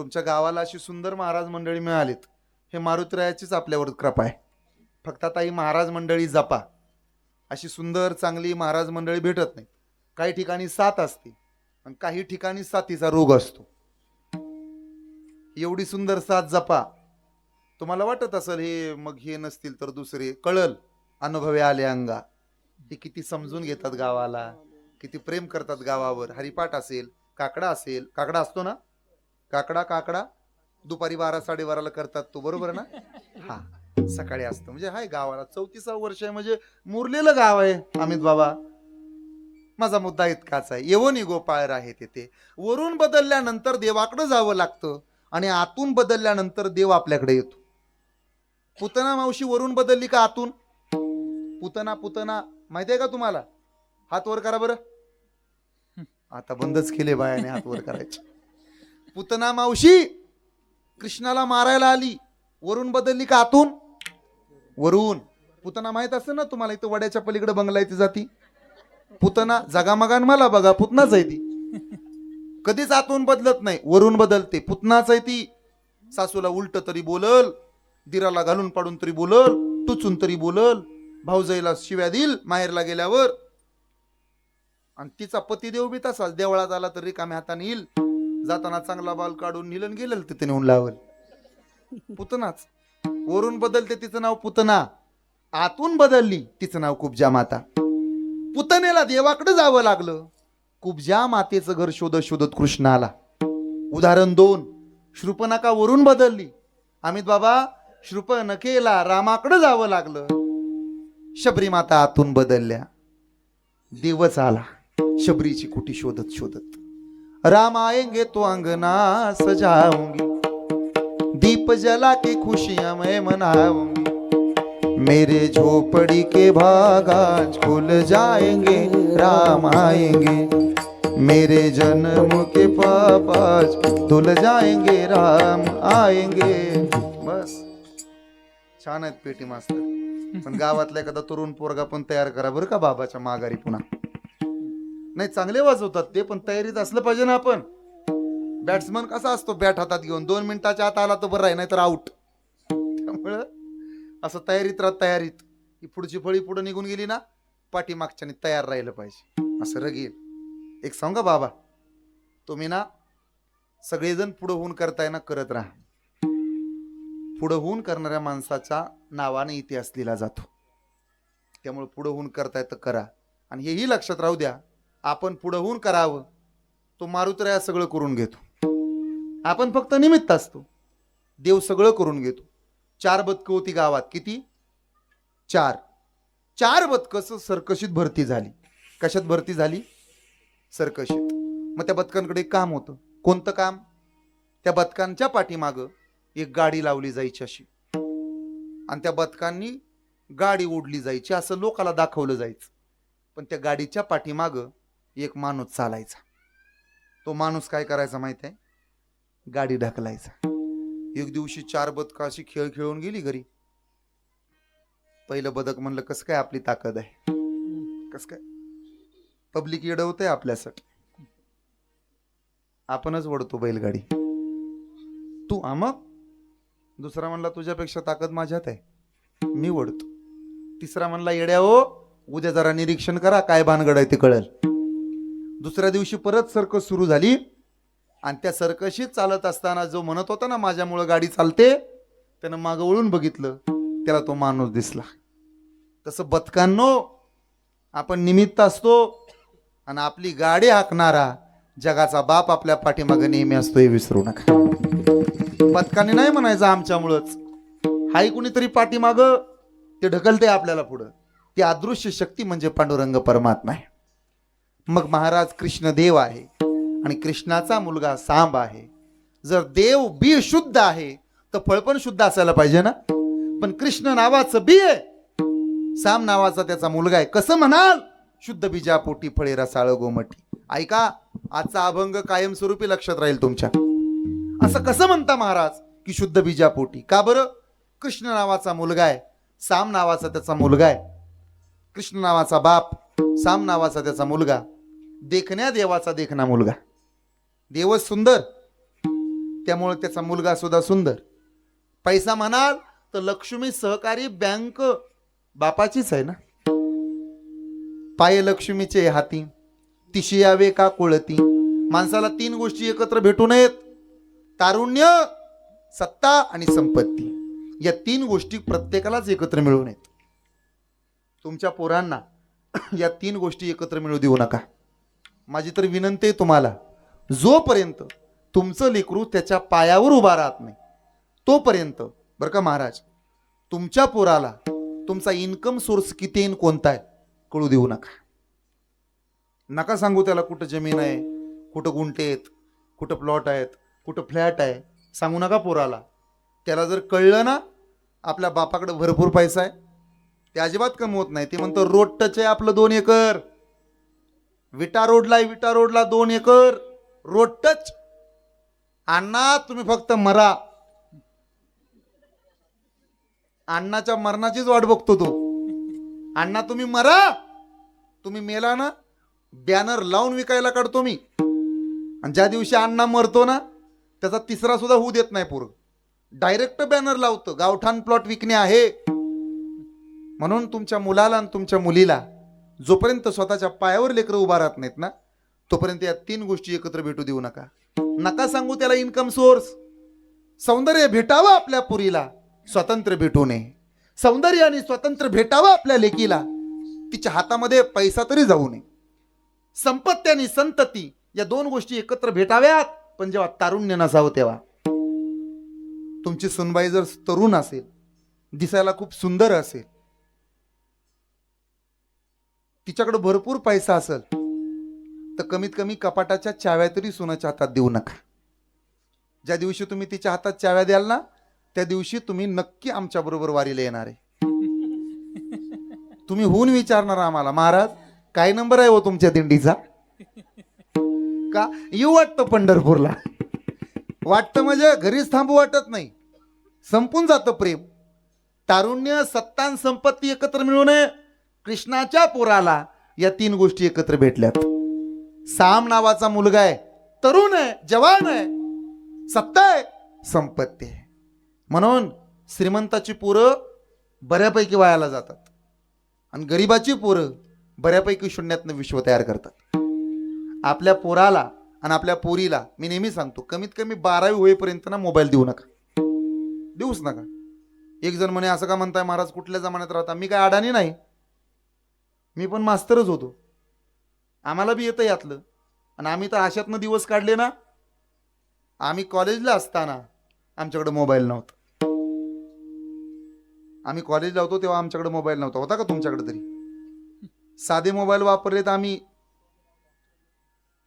तुमच्या गावाला अशी सुंदर महाराज मंडळी मिळालीत. हे मारुतीरायाचीच आपल्यावर कृपा आहे. फक्त आता ही महाराज मंडळी जपा. अशी सुंदर चांगली महाराज मंडळी भेटत नाही काही ठिकाणी साथ असते आणि काही ठिकाणी साथीचा रोग असतो. एवढी सुंदर साथ जपा. तुम्हाला वाटत असेल हे मग हे नसतील तर दुसरे. कळल अनुभवे आले अंगा. हे किती समजून घेतात गावाला. किती प्रेम करतात गावावर. हरिपाठ असेल काकडा असेल. काकडा असतो ना? काकडा काकडा. दुपारी बारा साडेबाराला करतात तो बरोबर ना? हा. सकाळी असतं. म्हणजे हाय गावाला. चौतीसावं वर्ष आहे म्हणजे मुरलेलं गाव आहे अमित बाबा. माझा मुद्दा इतकाच आहे. येवोनी गोपाळ राहे तेथे. वरून बदलल्यानंतर देवाकडे जावं लागतं आणि आतून बदलल्यानंतर देव आपल्याकडे येतो. पुतना मावशी वरून बदलली का आतून? पुतना पुतना. माहिती आहे का तुम्हाला? हात वर करा बरं. आता बंदच केले बायाने हात वर करायचे. पुतना मावशी कृष्णाला मारायला आली. वरून बदलली का आतून? वरून. पुतना माहीत असेल ना तुम्हाला इथं वड्याच्या पलीकडे बंगला येते जाती. पुतना जगामगान मला बघा पुतनाच आहे ती. कधीच आतून बदलत नाही वरून बदलते. पुतनाच आहे ती. सासूला उलट तरी बोलल दिराला घालून पाडून तरी बोलल टुचून तरी बोलल. भाऊजाईला शिव्या देईल माहेरला गेल्यावर. आणि तिचा पतिदेव बी तसाच देवळात आला तर रिकाम्या हाताने येईल. जाताना चांगला बाल काढून निलन गेलं तिथे नेऊन लावल पुतनाच वरून बदलते तिचं नाव पुतना. आतून बदलली तिचं नाव कुबजा माता. पुतनेला देवाकडे जावं लागलं. कुबजा मातेचं घर शोधत शोधत कृष्ण आला उदाहरण दोन. श्रुपनाका वरून बदलली? अमित बाबा श्रुपनकेला रामाकडे जावं लागलं. शबरी माता आतून बदलल्या. देवच आला. शबरीची कुटी शोधत शोधत. राम आएंगे तो अंगना सजाऊंगी। दीप जला के खुशियां मैं मनाऊंगी। मेरे झोपड़ी के भागा खुल जाएंगे राम आएंगे। मेरे जन्म के पापा धुल जाएंगे राम आएंगे। बस। छान आहेत पेटी मास्तर. पण गावातल्या एखादा तरुण पोरगा पण तयार करा बरं का बाबाच्या माघारी पुन्हा. नाही चांगले वाजवतात ते पण तयारीत असलं पाहिजे ना आपण. बॅट्समन कसा असतो? बॅट हातात घेऊन. दोन मिनिटाच्या आत आला तर बरं आहे नाही तर आउट त्यामुळं असं तयारीत राहत तयारीत. ही पुढची फळी पुढे निघून गेली ना पाठीमागच्याने तयार राहिलं पाहिजे. असं रगेल एक सांगा बाबा? तुम्ही ना सगळेजण पुढं होऊन करताय ना करत राहा. पुढं होऊन करणाऱ्या माणसाच्या नावाने इतिहास लिहिला जातो. त्यामुळे पुढं होऊन करताय तर करा. आणि हेही लक्षात राहू द्या आपण पुढंहून करावं तो मारुतराया सगळं करून घेतो. आपण फक्त निमित्त असतो. देव सगळं करून घेतो. चार बदकं होती गावात. किती? चार. चार बदकं सरकशीत भरती झाली. कशात भरती झाली? सरकशीत. मग त्या बदकांकडे काम होतं. कोणतं काम? त्या बदकांच्या पाठीमागं एक गाडी लावली जायची अशी. आणि त्या बदकांनी गाडी ओढली जायची. असं लोकाला दाखवलं जायचं. पण त्या गाडीच्या पाठीमागं एक माणूस चालायचा. तो माणूस काय करायचा माहीत आहे? गाडी ढकलायचा. एक दिवशी चार बदक अशी खेळ खेळून गेली घरी. पहिलं बदक म्हणलं कसं काय आपली ताकद आहे? कसं काय? पब्लिक येडवतंय आपल्यासाठी आपणच वडतो बैलगाडी. तू आमक मग दुसरा म्हणला तुझ्यापेक्षा ताकद माझ्यात आहे. मी वडतो तिसरा म्हणला येड्या हो उद्या जरा निरीक्षण करा काय भानगड आहे ते कळेल. दुसऱ्या दिवशी परत सर्कस सुरू झाली. आणि त्या सर्कशीत चालत असताना जो म्हणत होता ना माझ्यामुळं गाडी चालते त्यानं मागं वळून बघितलं. त्याला तो माणूस दिसला. तसं बदकांनो आपण निमित्त असतो आणि आपली गाडी हाकणारा जगाचा बाप आपल्या पाठीमागे नेहमी असतो हे विसरू नका. बदकाने नाही म्हणायचं आमच्यामुळंच. हाय कुणीतरी पाठीमाग ते ढकलते आपल्याला पुढं. ती अदृश्य शक्ती म्हणजे पांडुरंग परमात्मा आहे. मग महाराज कृष्ण देव आहे आणि कृष्णाचा मुलगा सांब आहे. जर देव बी शुद्ध आहे तर फळ पण शुद्ध असायला पाहिजे ना? पण कृष्ण नावाचं बी आहे. साम नावाचा त्याचा मुलगा आहे. कसं म्हणाल? शुद्ध बीजा पोटी फळे रसाळ गोमटी. ऐका आजचा अभंग कायमस्वरूपी लक्षात राहील तुमच्या. असं कसं म्हणता महाराज की शुद्ध बीजा पोटी का बरं? कृष्ण नावाचा मुलगा आहे साम नावाचा त्याचा मुलगा आहे. कृष्ण नावाचा बाप साम नावाचा त्याचा मुलगा. देखण्या देवाचा देखणा मुलगा. देवच सुंदर. त्यामुळे त्याचा मुलगा सुद्धा सुंदर. पैसा म्हणाल तर लक्ष्मी सहकारी बँक बापाचीच आहे ना? पाय लक्ष्मीचे हाती. तिशी यावे का कुळती? माणसाला तीन गोष्टी एकत्र भेटू नयेत. तारुण्य सत्ता आणि संपत्ती. या तीन गोष्टी प्रत्येकालाच एकत्र मिळू नयेत. तुमच्या पोरांना या तीन गोष्टी एकत्र मिळू देऊ नका. माझी तर विनंती आहे तुम्हाला जोपर्यंत तुमचं लेकरू त्याच्या पायावर उभा राहत नाही तोपर्यंत बरं का महाराज तुमच्या पोराला तुमचा इन्कम सोर्स किती येईन कोणता आहे कळू देऊ नका. नका सांगू त्याला कुठं जमीन आहे कुठं गुंठे आहेत कुठं प्लॉट आहेत कुठं फ्लॅट आहे सांगू नका पोराला. त्याला जर कळलं ना आपल्या बापाकडे भरपूर पैसा आहे ते अजिबात कमवत नाही ते म्हणतं रोड टच आहे आपलं दोन एकर. विटा रोडला आहे विटा रोडला दोन एकर. Road touch. अण्णा तुम्ही फक्त मरा. अण्णाच्या मरणाचीच वाट बघतो तो. अण्णा तुम्ही मरा. तुम्ही मेला ना बॅनर लावून विकायला काढतो मी. आणि ज्या दिवशी अण्णा मरतो ना त्याचा तिसरा सुद्धा होऊ देत नाही पूर्व डायरेक्ट बॅनर लावतो. गावठाण प्लॉट विकणे आहे. म्हणून तुमच्या मुलाला आणि तुमच्या मुलीला जोपर्यंत स्वतःच्या पायावर लेकरं उभा राहत नाहीत ना तोपर्यंत या तीन गोष्टी एकत्र भेटू देऊ नका. नका सांगू त्याला इन्कम सोर्स सौंदर्य भेटावं आपल्या पुरीला स्वातंत्र्य भेटू नये. सौंदर्य आणि स्वातंत्र्य भेटावं आपल्या लेकीला तिच्या हातामध्ये पैसा तरी जाऊ नये. संपत्ती आणि संतती या दोन गोष्टी एकत्र भेटाव्यात पण जेव्हा तारुण्य नसावं तेव्हा. तुमची सुनबाई जर तरुण असेल दिसायला खूप सुंदर असेल तिच्याकडे भरपूर पैसा असेल तर कमीत कमी कपाटाच्या चाव्या तरी सोनाच्या हातात देऊ नका. ज्या दिवशी तुम्ही तिच्या हातात चाव्या द्याल ना त्या दिवशी तुम्ही नक्की आमच्या बरोबर वारीला येणार आहे. तुम्ही होऊन विचारणार आम्हाला महाराज काय नंबर आहे हो तुमच्या दिंडीचा? का? येऊ वाटतं पंढरपूरला. वाटतं म्हणजे घरीच थांबू वाटत नाही. संपून जातं प्रेम. तारुण्य सत्तान संपत्ती एकत्र मिळू नये. कृष्णाच्या पोराला या तीन गोष्टी एकत्र भेटल्यात. साम नावाचा मुलगा आहे तरुण आहे जवान आहे सत्ता आहे संपत्ती आहे. म्हणून श्रीमंताची पोरं बऱ्यापैकी वायाला जातात आणि गरिबाची पोरं बऱ्यापैकी शून्यातनं विश्व तयार करतात. आपल्या पोराला आणि आपल्या पोरीला मी नेहमी सांगतो कमीत कमी बारावी होईपर्यंत ना मोबाईल देऊ नका. देऊच नका. एक जण म्हणे असं का म्हणताय महाराज? कुठल्या जमान्यात राहता? मी काय अडाणी नाही. मी पण मास्तरच होतो. आम्हाला बी येतं यातलं. आणि आम्ही तर अशातनं दिवस काढले ना. आम्ही कॉलेजला असताना आमच्याकडे मोबाईल नव्हता. आम्ही कॉलेजला होतो तेव्हा आमच्याकडे मोबाईल नव्हता. होता का तुमच्याकडे तरी? साधे मोबाईल वापरले तर आम्ही.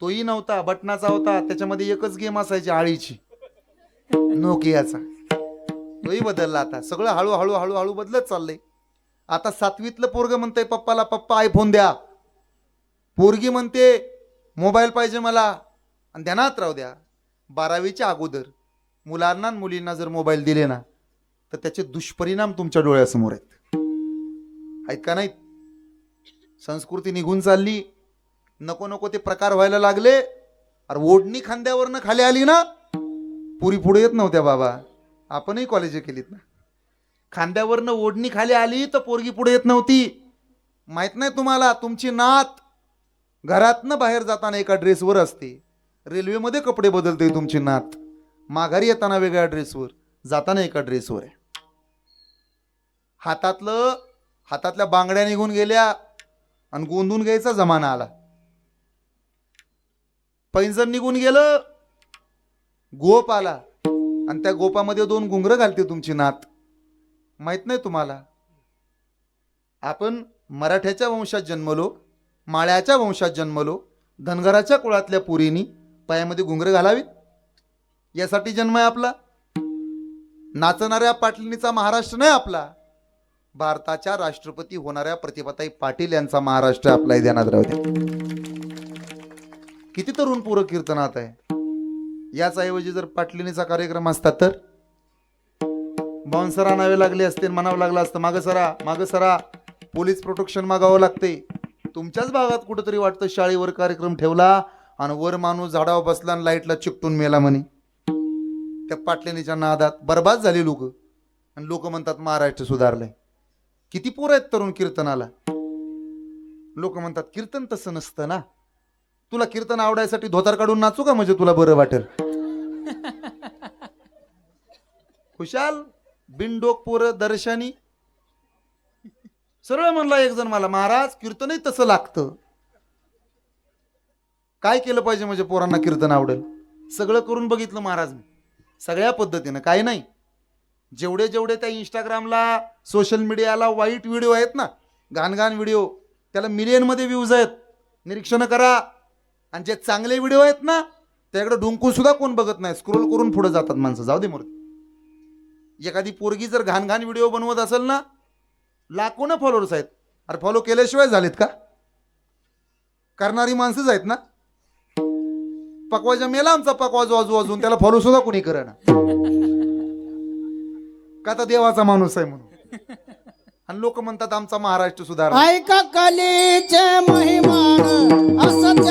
तोही नव्हता बटनाचा होता. त्याच्यामध्ये एकच गेम असायची आळीची. नोकियाचा. तोही बदलला आता. सगळं हळूहळू हळूहळू बदलत चाललंय. आता सातवीतलं पोरग म्हणतंय पप्पाला पप्पा आयफोन द्या. पोरगी म्हणते मोबाईल पाहिजे मला. आणि ध्यानात राहू द्या. बारावीच्या अगोदर मुलांना मुलींना जर मोबाईल दिले ना तर त्याचे दुष्परिणाम तुमच्या डोळ्यासमोर आहेत. आहेत का नाहीत? संस्कृती निघून चालली. नको नको ते प्रकार व्हायला लागले. अरे ओढणी खांद्यावरनं खाली आली ना. पुरी पुढे येत नव्हत्या बाबा. आपणही कॉलेज केलीत ना. खांद्यावरनं ओढणी खाली आली तर पोरगी पुढे येत नव्हती. माहीत नाही तुम्हाला तुमची नात घरातनं बाहेर जाताना एका ड्रेसवर असते. रेल्वेमध्ये कपडे बदलते तुमची नात. माघारी येताना वेगळ्या ड्रेसवर जाताना एका ड्रेसवर आहे. हातातलं हातातल्या बांगड्या निघून गेल्या आणि गोंधून घ्यायचा जमाना आला. पैंजण निघून गेलं गोप आला आणि त्या गोपामध्ये दोन घुंगरं घालते तुमची नात. माहीत नाही तुम्हाला? आपण मराठ्याच्या वंशात जन्मलो माळ्याच्या वंशात जन्मलो धनगराच्या कुळातल्या पुरीनी पायामध्ये घुंगरे घालावीत? यासाठी जन्म आहे आपला. नाचणाऱ्या पाटलींचा महाराष्ट्र नाही आपला. भारताच्या राष्ट्रपती होणाऱ्या प्रतिभाताई पाटील यांचा महाराष्ट्र आपला ध्यानात राहू द्या. किती तरुण पूरक कीर्तनात आहे? याच ऐवजी जर पाटलिनीचा कार्यक्रम असता तर? बाउन्सर आणावे लागले असते आणि म्हणावं लागलं असतं मागं सरा मागं सरा पोलीस प्रोटेक्शन मागावं लागते. तुमच्याच भागात कुठंतरी वाटतं शाळेवर कार्यक्रम ठेवला आणि वर माणूस झाडावर बसला आणि लाईटला चिकटून मेला म्हणे. त्या पाटलेनीच्या नादात बर्बाद झाली लोक. आणि लोक म्हणतात महाराष्ट्र सुधारलंय. किती पोरं आहेत तरुण कीर्तनाला? लोक म्हणतात कीर्तन तसं नसतं ना. तुला कीर्तन आवडायसाठी धोतार काढून नाचू का म्हणजे तुला बरं वाटेल? खुशाल? बिनडोक पोरं दर्शनी. सरळ म्हणला एक जण मला महाराज कीर्तनही तसं लागतं. काय केलं पाहिजे म्हणजे पोरांना कीर्तन आवडेल? सगळं करून बघितलं महाराज मी. सगळ्या पद्धतीनं काय नाही. जेवढे जेवढे त्या इंस्टाग्रामला सोशल मीडियाला वाईट व्हिडिओ आहेत ना घाण व्हिडिओ त्याला मिलियनमध्ये व्ह्यूज आहेत. निरीक्षण करा. आणि जे चांगले व्हिडिओ आहेत ना त्याकडे डुंकून सुद्धा कोण बघत नाही. स्क्रोल करून पुढे जातात माणसं. जाऊ दे मूर्ती एखादी पोरगी जर घाण घाण व्हिडिओ बनवत असेल ना लाखोनं फॉलोअर्स आहेत. अरे फॉलो केल्याशिवाय झालेत का? करणारी माणसंच आहेत ना? पकवाच्या मेला आमचा पकवा जो आजू अजून त्याला फॉलो सुद्धा कोणी करे का आता देवाचा माणूस आहे म्हणून? आणि लोक म्हणतात आमचा महाराष्ट्र सुधार ऐका कलेचे महिमान असं